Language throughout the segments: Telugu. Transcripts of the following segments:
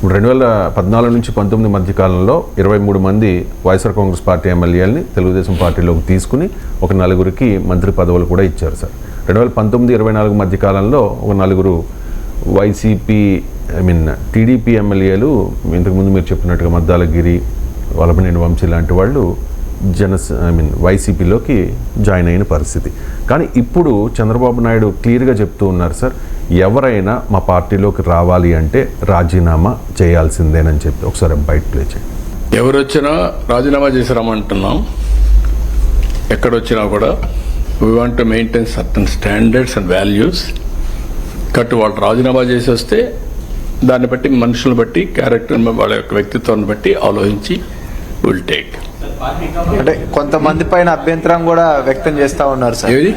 ఇప్పుడు రెండు వేల పద్నాలుగు నుంచి పంతొమ్మిది మధ్య కాలంలో ఇరవై మూడు మంది వైఎస్ఆర్ కాంగ్రెస్ పార్టీ ఎమ్మెల్యేలని తెలుగుదేశం పార్టీలోకి తీసుకుని ఒక నలుగురికి మంత్రి పదవులు కూడా ఇచ్చారు సార్. రెండు వేల పంతొమ్మిది ఇరవై నాలుగు మధ్య కాలంలో ఒక నలుగురు వైసీపీ ఐ మీన్ టీడీపీ ఎమ్మెల్యేలు ఇంతకుముందు మీరు చెప్పినట్టుగా మద్దాలగిరి వలపనేని వంశీ లాంటి వాళ్ళు జన ఐ మీన్ వైసీపీలోకి జాయిన్ అయిన పరిస్థితి. కానీ ఇప్పుడు చంద్రబాబు నాయుడు క్లియర్గా చెప్తూ ఉన్నారు సార్ ఎవరైనా మా పార్టీలోకి రావాలి అంటే రాజీనామా చేయాల్సిందేనని చెప్పి. ఒకసారి బయట ప్లే చేయండి ఎవరు వచ్చినా రాజీనామా చేసి రమ్మంటున్నాం ఎక్కడొచ్చినా కూడా we want to maintain certain standards and values కట్టు వాళ్ళు రాజీనామా చేసి వస్తే దాన్ని బట్టి మనుషులను బట్టి క్యారెక్టర్ వాళ్ళ యొక్క వ్యక్తిత్వాన్ని బట్టి ఆలోచించి విల్ టేక్ అంటే కొంతమంది పైన అభ్యంతరం కూడా వ్యక్తం చేస్తా ఉన్నారు సార్. ఏది?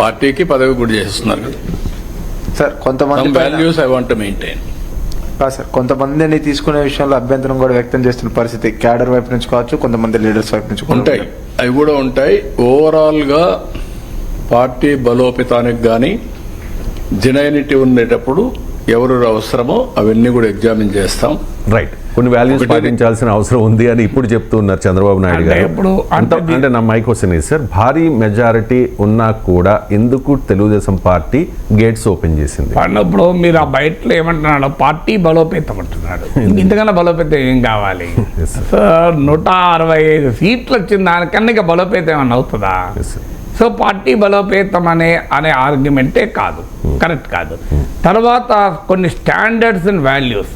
పార్టీకి పదవి కూడా చేస్తున్నారు కదా. సార్ కొంతమంది values I want maintain sir కొంతమందిని తీసుకునే విషయంలో అభ్యంతరం కూడా వ్యక్తం చేస్తున్న పరిస్థితి క్యాడర్ వైపు నుంచి కావచ్చు కొంతమంది లీడర్స్ వైపు నుంచి కూడా ఉంటాయి. అవి కూడా ఉంటాయి. ఓవరాల్గా పార్టీ బలోపేతానికి కానీ జెనైనిటీ ఉండేటప్పుడు ఎవరు అవసరమో అవన్నీ కూడా ఎగ్జామిన్ చేస్తాం. రైట్ కొన్ని వాల్యూస్ పాటించాల్సిన అవసరం ఉంది అని ఇప్పుడు చెప్తూ ఉన్నారు చంద్రబాబు నాయుడు గారు. ఇప్పుడు అంటే నా మై క్వశ్చన్ సార్. భారీ మెజారిటీ ఉన్నా కూడా ఎందుకు తెలుగుదేశం పార్టీ గేట్స్ ఓపెన్ చేసింది? ఇప్పుడు మీరు ఆ బయటలో ఏమంటున్నాడు పార్టీ బలోపేతం అంటున్నాడు ఇంతకన్నా బలోపేతం ఏం కావాలి. సార్ నూట అరవై ఐదు సీట్లు వచ్చిన దానికన్నా ఇక బలోపేతం ఏమన్నా అవుతుందా. సో పార్టీ బలోపేతం అనే అనే ఆర్గ్యుమెంటే కాదు. కరెక్ట్ కాదు. తర్వాత కొన్ని స్టాండర్డ్స్ అండ్ వాల్యూస్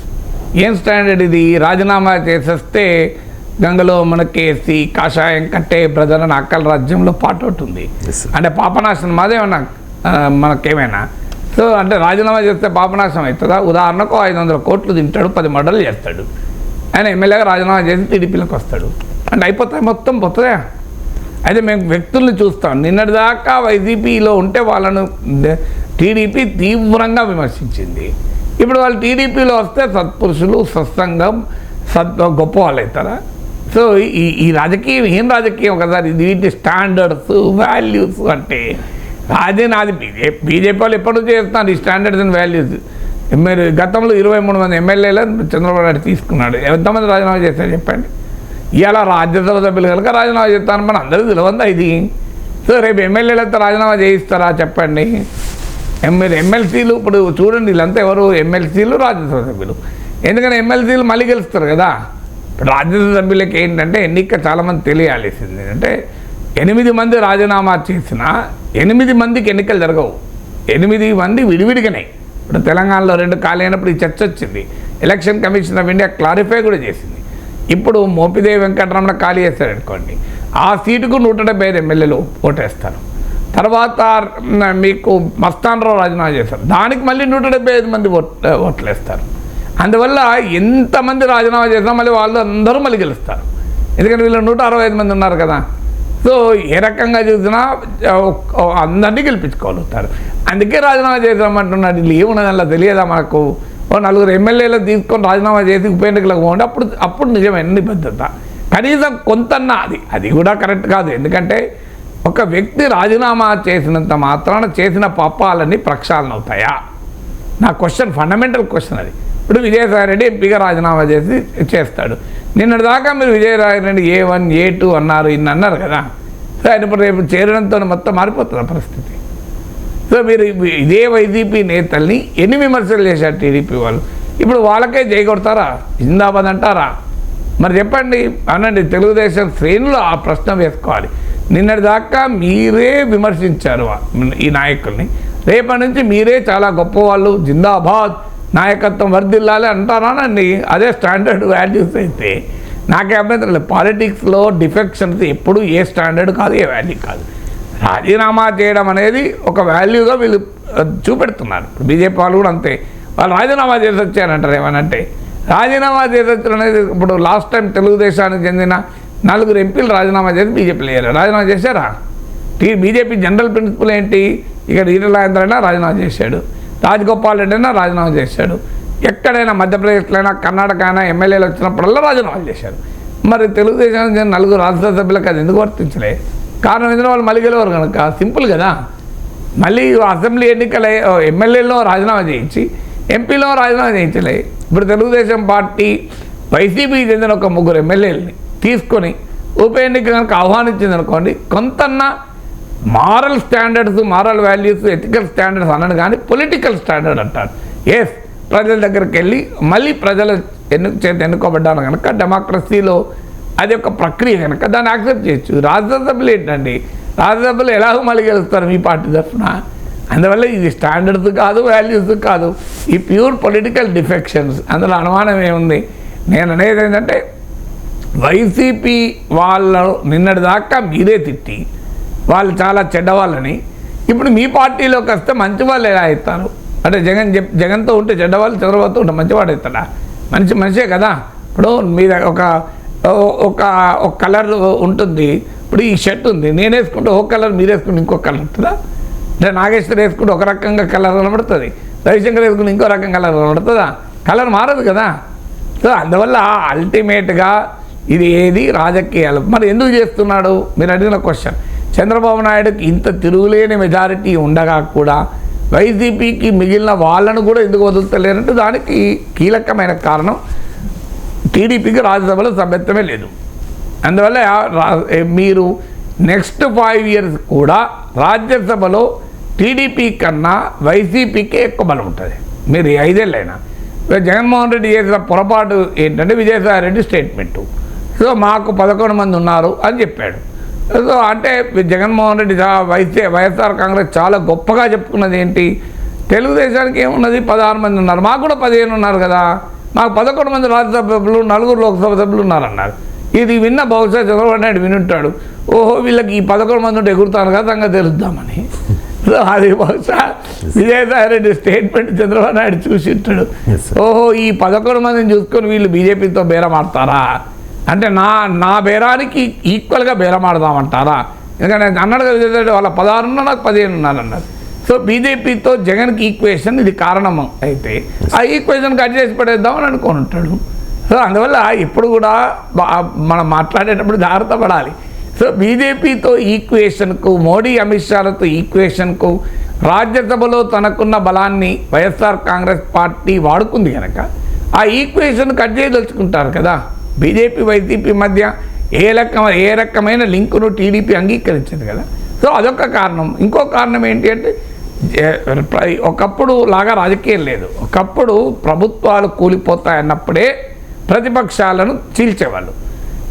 ఏం స్టాండర్డ్ ఇది? రాజీనామా చేసేస్తే గంగలో మనకేసి కాషాయం కట్టే ప్రజలను అక్కల రాజ్యంలో పాట ఉంటుంది. అంటే పాపనాశనం మాదేమన్నా ఆ, మనకేమైనా? సో అంటే రాజీనామా చేస్తే పాపనాశనం అవుతుందా? ఉదాహరణకు ఐదు వందల కోట్లు తింటాడు పది మర్డర్లు చేస్తాడు. ఆయన ఎమ్మెల్యేగా రాజీనామా చేసి టీడీపీలోకి వస్తాడు. అంటే అయిపోతాయి మొత్తం పోతుందా అయితే మేము వ్యక్తుల్ని చూస్తాం. నిన్నటిదాకా వైసీపీలో ఉంటే వాళ్ళను టీడీపీ తీవ్రంగా విమర్శించింది. ఇప్పుడు వాళ్ళు టీడీపీలో వస్తే సత్పురుషులు సత్సంగం సత్ గొప్ప వాళ్ళు అవుతారా సో ఈ ఈ రాజకీయం ఏం రాజకీయం? ఒకసారి వీటి స్టాండర్డ్స్ వాల్యూస్ అంటే రాజే నాది బీజేపీ బీజేపీ వాళ్ళు ఎప్పటి నుంచి చేస్తున్నారు ఈ స్టాండర్డ్స్ అండ్ వాల్యూస్. మీరు గతంలో ఇరవై మూడు మంది ఎమ్మెల్యేలను చంద్రబాబు నాయుడు తీసుకున్నాడు. ఎంతమంది రాజీనామా చేశారు చెప్పండి? ఇలా రాజ్యసభ సభ్యులు కనుక రాజీనామా చేస్తాను మన అందరికీ తెలియందా ఇది. సో రేపు ఎమ్మెల్యేలతో రాజీనామా చేయిస్తారా చెప్పండి? ఎమ్మెల్యే ఎమ్మెల్సీలు ఇప్పుడు చూడండి వీళ్ళంతా ఎవరు? ఎమ్మెల్సీలు రాజ్యసభ సభ్యులు. ఎందుకంటే ఎమ్మెల్సీలు మళ్ళీ గెలుస్తారు కదా? ఇప్పుడు రాజ్యసభ సభ్యులకి ఏంటంటే ఎన్నిక చాలామంది తెలియాల్సింది. అంటే ఎనిమిది మంది రాజీనామా చేసినా ఎనిమిది మందికి ఎన్నికలు జరగవు. ఎనిమిది మంది విడివిడిగానే. ఇప్పుడు తెలంగాణలో రెండు ఖాళీ అయినప్పుడు ఈ చర్చ వచ్చింది. Election Commission of India clarify కూడా చేసింది. ఇప్పుడు మోపిదేవి వెంకటరమణ ఖాళీ చేశారు అనుకోండి ఆ సీటుకు నూట డెబ్బై ఐదు ఎమ్మెల్యేలు ఓటేస్తారు. తర్వాత మీకు మస్తానరావు రాజీనామా చేశారు. దానికి మళ్ళీ నూట డెబ్బై ఐదు మంది ఓట్లేస్తారు. అందువల్ల ఎంతమంది రాజీనామా చేసినా మళ్ళీ వాళ్ళు అందరూ మళ్ళీ గెలుస్తారు. ఎందుకంటే వీళ్ళు నూట అరవై ఐదు మంది ఉన్నారు కదా. సో ఏ రకంగా చూసినా అందరినీ గెలిపించుకోగలుగుతారు. అందుకే రాజీనామా చేద్దామంటున్నాడు. వీళ్ళు ఏమున్నది అలా తెలియదా మనకు? ఓ నలుగురు ఎమ్మెల్యేలు తీసుకొని రాజీనామా చేసి ఉప ఎన్నికలకు పోండి. అప్పుడు అప్పుడు నిజమైన నిబద్ధత కనీసం కొంతన్నా అది అది కూడా కరెక్ట్ కాదు. ఎందుకంటే ఒక వ్యక్తి రాజీనామా చేసినంత మాత్రాన చేసిన పాపాలన్నీ ప్రక్షాళన అవుతాయా? నా క్వశ్చన్ ఫండమెంటల్ క్వశ్చన్ అది. ఇప్పుడు విజయసాయి రెడ్డి ఎంపీగా రాజీనామా చేసి చేస్తాడు. నిన్నటి దాకా మీరు Vijayasai Reddy A one A two అన్నారు ఇన్ని అన్నారు కదా. సో ఆయన ఇప్పుడు రేపు చేరడంతో మొత్తం మారిపోతుంది పరిస్థితి. సో మీరు ఇదే వైసీపీ నేతల్ని ఎన్ని విమర్శలు చేశారు టీడీపీ వాళ్ళు? ఇప్పుడు వాళ్ళకే చేయగొడతారా జిందాబాద్ అంటారా? మరి చెప్పండి. అనండి తెలుగుదేశం శ్రేణులు ఆ ప్రశ్న వేసుకోవాలి. నిన్నటి దాకా మీరే విమర్శించారు ఈ నాయకుల్ని. రేపటి నుంచి మీరే చాలా గొప్పవాళ్ళు జిందాబాద్ నాయకత్వం వర్దిల్లాలి అంటారానండి అదే స్టాండర్డ్ వాల్యూస్ అయితే. నాకే అభ్యంతరం లేదు. పాలిటిక్స్లో డిఫెక్షన్స్ ఎప్పుడు ఏ స్టాండర్డ్ కాదు ఏ వాల్యూ కాదు. రాజీనామా చేయడం అనేది ఒక వాల్యూగా వీళ్ళు చూపెడుతున్నారు. బీజేపీ వాళ్ళు కూడా అంతే. వాళ్ళు రాజీనామా చేసి వచ్చారంటారు ఏమనంటే. రాజీనామా చేసి వచ్చారు అనేది ఇప్పుడు లాస్ట్ టైం తెలుగుదేశానికి చెందిన నలుగురు ఎంపీలు రాజీనామా చేసి బీజేపీలో వేయాలి రాజీనామా చేశారా? టీ బీజేపీ జనరల్ ప్రిన్సిపల్ ఏంటి? ఇక్కడ ఈటలాయంత్ర అయినా రాజీనామా చేశాడు. రాజగోపాల్ రెడ్డి అయినా రాజీనామా చేశాడు. ఎక్కడైనా మధ్యప్రదేశ్లో అయినా కర్ణాటక అయినా ఎమ్మెల్యేలు వచ్చినప్పుడల్లా రాజీనామాలు చేశారు. మరి తెలుగుదేశం నలుగురు రాజ్యసభ సభ్యులకు అది ఎందుకు వర్తించలే? కారణం ఎందుకంటే వాళ్ళు మళ్ళీ గెలవరు కనుక. సింపుల్ కదా. మళ్ళీ అసెంబ్లీ ఎన్నికల ఎమ్మెల్యేలో రాజీనామా చేయించి ఎంపీలో రాజీనామా చేయించలే. ఇప్పుడు తెలుగుదేశం పార్టీ వైసీపీకి చెందిన ఒక ముగ్గురు ఎమ్మెల్యేలని తీసుకొని ఉప ఎన్నిక కనుక ఆహ్వానించింది అనుకోండి కొంతన్నా moral standards moral values ethical standards అన్నాడు కానీ పొలిటికల్ స్టాండర్డ్ అంటారు. ఎస్ ప్రజల దగ్గరికి వెళ్ళి మళ్ళీ ప్రజల ఎన్ను చేత ఎన్నుకోబడ్డాను కనుక డెమోక్రసీలో అది ఒక ప్రక్రియ కనుక దాన్ని యాక్సెప్ట్ చేయొచ్చు. రాజ్యసభలు ఏంటండి? రాజ్యసభలు ఎలాగో మళ్ళీ గెలుస్తారు మీ పార్టీ తరఫున? అందువల్ల ఇది స్టాండర్డ్స్ కాదు వాల్యూస్ కాదు. ఈ ప్యూర్ పొలిటికల్ డిఫెక్షన్స్ అందులో అనుమానం ఏముంది? నేను అనేది ఏంటంటే వైసీపీ వాళ్ళ నిన్నటి దాకా మీరే తిట్టి వాళ్ళు చాలా చెడ్డవాళ్ళని. ఇప్పుడు మీ పార్టీలోకి వస్తే మంచి వాళ్ళు ఎలా అవుతారు అంటే జగన్ చెప్ జగన్తో ఉంటే చెడ్డవాళ్ళు చంద్రబాబుతో ఉంటే మంచివాడు అవుతాడా మంచి మనిషే కదా. ఇప్పుడు మీద ఒక ఒక ఒక కలర్ ఉంటుంది. ఇప్పుడు ఈ షర్ట్ ఉంది. నేను వేసుకుంటే ఒక కలర్ మీరు వేసుకుంటే ఇంకో కలర్ ఉంటుందా? అంటే నాగేశ్వర్ వేసుకుంటే ఒక రకంగా కలర్ కనబడుతుంది. రవిశంకర్ వేసుకుంటే ఇంకో రకం కలర్ కనబడుతుందా? కలర్ మారదు కదా. సో అందువల్ల అల్టిమేట్గా ఇది ఏది రాజకీయాలు? మరి ఎందుకు చేస్తున్నాడు? మీరు అడిగిన క్వశ్చన్ చంద్రబాబు నాయుడుకి ఇంత తిరుగులేని మెజారిటీ ఉండగా కూడా వైసీపీకి మిగిలిన వాళ్ళను కూడా ఎందుకు వదులుతలేనంటే దానికి కీలకమైన కారణం టీడీపీకి రాజ్యసభలో సభ్యత్వమే లేదు. అందువల్ల రా- మీరు నెక్స్ట్ ఫైవ్ ఇయర్స్ కూడా రాజ్యసభలో టీడీపీ కన్నా వైసీపీకే ఎక్కువ బలం ఉంటుంది. మీరు ఐదేళ్ళైనా. జగన్మోహన్ రెడ్డి చేసిన పొరపాటు ఏంటంటే విజయసాయి రెడ్డి స్టేట్మెంటు సో మాకు పదకొండు మంది ఉన్నారు అని చెప్పాడు. సో అంటే జగన్మోహన్ రెడ్డి వైసీ వైఎస్ఆర్ కాంగ్రెస్ చాలా గొప్పగా చెప్పుకున్నది ఏంటి? తెలుగుదేశానికి ఏమున్నది? పదహారు మంది ఉన్నారు. మాకు కూడా పదిహేను ఉన్నారు కదా. మాకు పదకొండు మంది రాజ్యసభ సభ్యులు నలుగురు లోక్సభ సభ్యులు ఉన్నారన్నారు. ఇది విన్న బహుశా చంద్రబాబు నాయుడు వినుంటాడు. ఓహో వీళ్ళకి ఈ పదకొండు మంది ఉంటే ఎగురుతాను కదా సంగతి తెలుద్దామని. సో అది బహుశా విజయసాయి రెడ్డి స్టేట్మెంట్ చంద్రబాబు నాయుడు చూసి ఉంటాడు. ఓహో ఈ పదకొండు మందిని చూసుకొని వీళ్ళు బీజేపీతో బేరమాడతారా? అంటే నా నా బేరానికి ఈక్వల్గా బేరమాడదామంటారా ఎందుకంటే అన్నాడు కదా వాళ్ళ పదహారున్నా నాకు పదిహేను ఉన్నాను అన్నారు సో బీజేపీతో జగన్కి ఈక్వేషన్ ఇది కారణం అయితే ఆ ఈక్వేషన్ కట్ చేసి పడేద్దామని అనుకుని ఉంటాడు. సో అందువల్ల ఇప్పుడు కూడా మనం మాట్లాడేటప్పుడు జాగ్రత్త పడాలి. సో బీజేపీతో ఈక్వేషన్కు మోడీ అమిత్ షాలతో ఈక్వేషన్కు రాజ్యసభలో తనకున్న బలాన్ని వైఎస్ఆర్ కాంగ్రెస్ పార్టీ వాడుకుంది కనుక ఆ ఈక్వేషన్ కట్ చేయదలుచుకుంటారు కదా. బీజేపీ వైసీపీ మధ్య ఏ రకమైన ఏ రకమైన లింకును టీడీపీ అంగీకరించింది కదా. సో అదొక కారణం. ఇంకో కారణం ఏంటి అంటే ఒకప్పుడు లాగా రాజకీయం లేదు. ఒకప్పుడు ప్రభుత్వాలు కూలిపోతాయన్నప్పుడే ప్రతిపక్షాలను చీల్చేవాళ్ళు.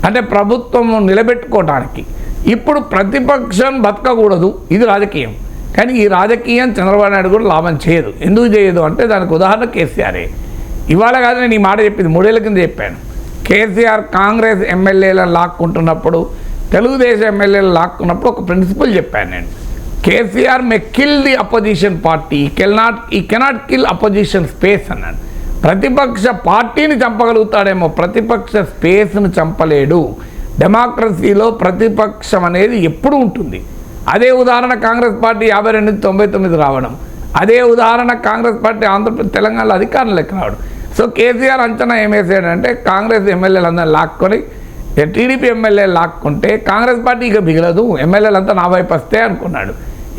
అంటే ప్రభుత్వం నిలబెట్టుకోవడానికి ఇప్పుడు ప్రతిపక్షం బతకకూడదు. ఇది రాజకీయం. కానీ ఈ రాజకీయం చంద్రబాబు నాయుడు కూడా లాభం చేయదు. ఎందుకు చేయదు అంటే దానికి ఉదాహరణ కేసీఆరే. ఇవాళ కాదు నేను ఈ మాట చెప్పింది. మూడేళ్ళ కింద చెప్పాను. కేసీఆర్ కాంగ్రెస్ ఎమ్మెల్యేలను లాక్కుంటున్నప్పుడు తెలుగుదేశం ఎమ్మెల్యేలు లాక్కున్నప్పుడు ఒక ప్రిన్సిపల్ చెప్పాను నేను. KCR may kill the opposition party kill not he cannot kill opposition space అన్నాడు. ప్రతిపక్ష పార్టీని చంపగలుగుతాడేమో ప్రతిపక్ష స్పేస్ను చంపలేడు. డెమోక్రసీలో ప్రతిపక్షం అనేది ఎప్పుడు ఉంటుంది. అదే ఉదాహరణ కాంగ్రెస్ పార్టీ యాభై రెండు తొంభై తొమ్మిది రావడం. అదే ఉదాహరణ కాంగ్రెస్ పార్టీ ఆంధ్రప్రదేశ్ తెలంగాణలో అధికారంలోకి రావడం. సో కేసీఆర్ అంచనా ఏమేసాడంటే కాంగ్రెస్ ఎమ్మెల్యేలు లాక్కొని టీడీపీ ఎమ్మెల్యే లాక్కుంటే కాంగ్రెస్ పార్టీ ఇక మిగలదు ఎమ్మెల్యేలు అంతా నా వైపు వస్తే అనుకున్నాడు.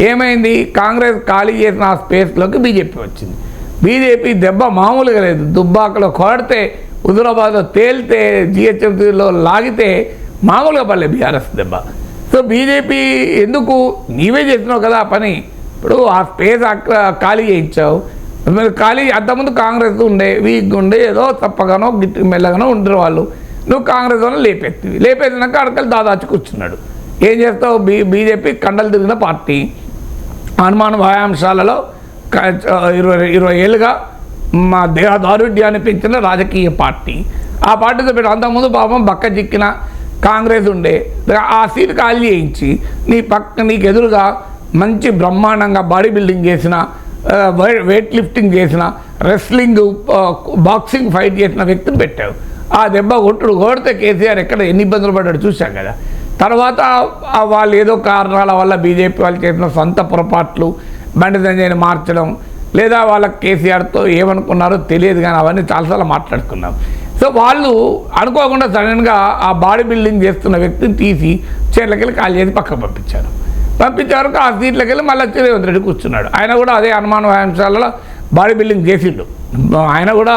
ఏమైంది? కాంగ్రెస్ ఖాళీ చేసిన ఆ స్పేస్లోకి బీజేపీ వచ్చింది. బీజేపీ దెబ్బ మామూలుగా లేదు. దుబ్బాకలో కొడితే హుజురాబాద్లో తేలితే జిహెచ్ఎంసీలో లాగితే మామూలుగా పడలేదు బీఆర్ఎస్ దెబ్బ. సో బీజేపీ ఎందుకు? నీవే చేసినావు కదా పని. ఇప్పుడు ఆ స్పేస్ అక్కడ ఖాళీ చేయించావు. మీరు ఖాళీ అంతకుముందు కాంగ్రెస్ ఉండే వీక్ ఉండే ఏదో తప్పగానో గిట్టి మెల్లగానో ఉండరు వాళ్ళు. నువ్వు కాంగ్రెస్ వల్ల లేపెత్తివి. లేపెత్తినాక అడకలు దాదాచి కూర్చున్నాడు. ఏం చేస్తావు? బీ బీజేపీ కండలు తిరిగిన పార్టీ. హనుమాన్ వాయాంశాలలో ఇరవై ఇరవై ఏళ్ళుగా మా దేహ దారుఢ్యాన్ని పెంచిన రాజకీయ పార్టీ. ఆ పార్టీతో పెట్టి అంతకుముందు పాపం బక్క చిక్కిన కాంగ్రెస్ ఉండే. ఆ సీట్ ఖాళీ చేయించి నీ పక్క నీకు ఎదురుగా మంచి బ్రహ్మాండంగా బాడీ బిల్డింగ్ చేసిన వెయిట్ లిఫ్టింగ్ చేసిన రెస్లింగ్ బాక్సింగ్ ఫైట్ చేసిన వ్యక్తిని పెట్టావు ఆ దెబ్బ కొట్టుడు కొడితే కేసీఆర్ ఎక్కడ ఎన్ని ఇబ్బందులు పడ్డాడు చూశాం కదా. తర్వాత వాళ్ళు ఏదో కారణాల వల్ల బీజేపీ వాళ్ళు చేసిన సొంత పొరపాట్లు బండి సంజయ్ని మార్చడం లేదా వాళ్ళ కేసీఆర్తో ఏమనుకున్నారో తెలియదు కానీ అవన్నీ చాలాసార్లు మాట్లాడుకున్నాం. సో వాళ్ళు అనుకోకుండా సడన్గా ఆ బాడీ బిల్డింగ్ చేస్తున్న వ్యక్తిని తీసి చీరలకెళ్ళి కాల్ చేసి పక్కకు పంపించారు. పంపించారు ఆ సీట్లకి వెళ్ళి మళ్ళీ రేవంత్ రెడ్డి కూర్చున్నాడు. ఆయన కూడా అదే అనుమాన వ్యాయామశాలలో బాడీ బిల్డింగ్ చేసిండు. ఆయన కూడా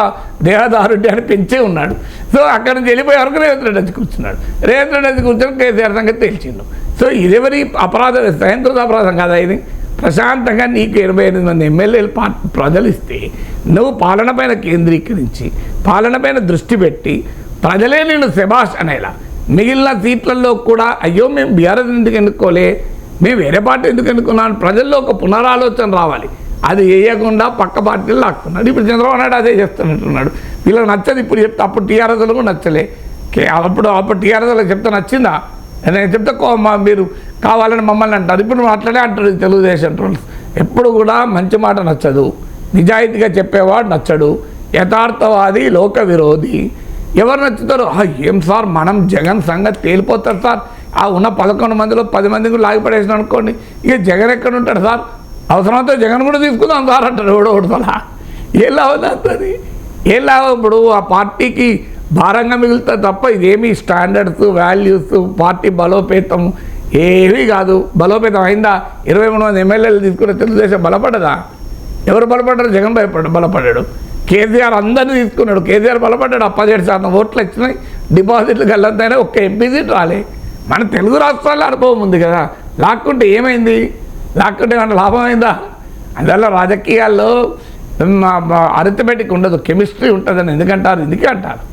దేహదారుడ్యాన్ని పెంచే ఉన్నాడు. సో అక్కడ నుంచి వెళ్ళిపోయే వరకు రేవంత్ రెడ్డి వచ్చి కూర్చున్నాడు. రేవంత్ రెడ్డి వచ్చి కూర్చొని కేసీఆర్ సంగతి తేల్చిండు. సో ఇదెవరి అపరాధం సైంకృత అపరాధం కదా ఇది? ప్రశాంతంగా నీకు ఇరవై ఎనిమిది మంది ఎమ్మెల్యేలు పా ప్రజలు ఇస్తే నువ్వు పాలన పైన కేంద్రీకరించి పాలన పైన దృష్టి పెట్టి ప్రజలే నేను శబాష్ అనేలా. మిగిలిన సీట్లలో కూడా అయ్యో మేము బీఆర్ఎస్ ఎందుకు ఎన్నుకోలే? మేము వేరే పార్టీ ఎందుకు ఎన్నుకున్నాను ప్రజల్లో ఒక పునరాలోచన రావాలి. అది వేయకుండా పక్క పార్టీలు లాక్కున్నాడు. ఇప్పుడు చంద్రబాబు నాయుడు అదే చేస్తున్నట్టున్నాడు. వీళ్ళకి నచ్చదు ఇప్పుడు చెప్తే అప్పుడు టీఆర్ఎస్లో కూడా నచ్చలే. కే అప్పుడు అప్పుడు టీఆర్ఎస్లో చెప్తే నచ్చిందా? నేను చెప్తే కో- మా మీరు కావాలని మమ్మల్ని అంటారు. ఇప్పుడు అట్లనే అంటారు తెలుగుదేశం ట్రోల్స్. ఎప్పుడు కూడా మంచి మాట నచ్చదు. నిజాయితీగా చెప్పేవాడు నచ్చడు. యథార్థవాది లోక విరోధి ఎవరు నచ్చుతారు? "ఆ, ఏం సార్ మనం జగన్ సంగతి తేలిపోతారు సార్. ఆ ఉన్న పదకొండు మందిలో పది మందికి లాగిపడేసిన అనుకోండి ఇక జగన్ ఎక్కడ ఉంటాడు సార్? అవసరమైతే జగన్ కూడా తీసుకుందాం సార్ అంటాడు ఎవడో ఒకటి ఏం లాభం ఏం లాభం ఇప్పుడు ఆ పార్టీకి భారంగా మిగులుతుంది తప్ప ఇదేమి స్టాండర్డ్స్ వాల్యూస్ పార్టీ బలోపేతం ఏమీ కాదు. బలోపేతం అయిందా? ఇరవై మూడు మంది ఎమ్మెల్యేలు తీసుకునే తెలుగుదేశం బలపడదా? ఎవరు బలపడ్డారు? జగన్ భయపడ్డాడు బలపడ్డాడు. కేసీఆర్ అందరినీ తీసుకున్నాడు. కేసీఆర్ బలపడ్డాడు. ఆ పదిహేడు శాతం ఓట్లు వచ్చినాయి. డిపాజిట్లు గల్లంతైనా ఒక్క ఎంపీ సీట్ రాలే. మన తెలుగు రాష్ట్రాల్లో అనుభవం ఉంది కదా. లాక్కుంటే ఏమైంది? లాక్కుంటే ఏమన్నా లాభం అయిందా అందువల్ల రాజకీయాల్లో అరిథమెటిక్ ఉండదు. కెమిస్ట్రీ ఉంటుందని ఎందుకంటారు? ఎందుకే అంటారు?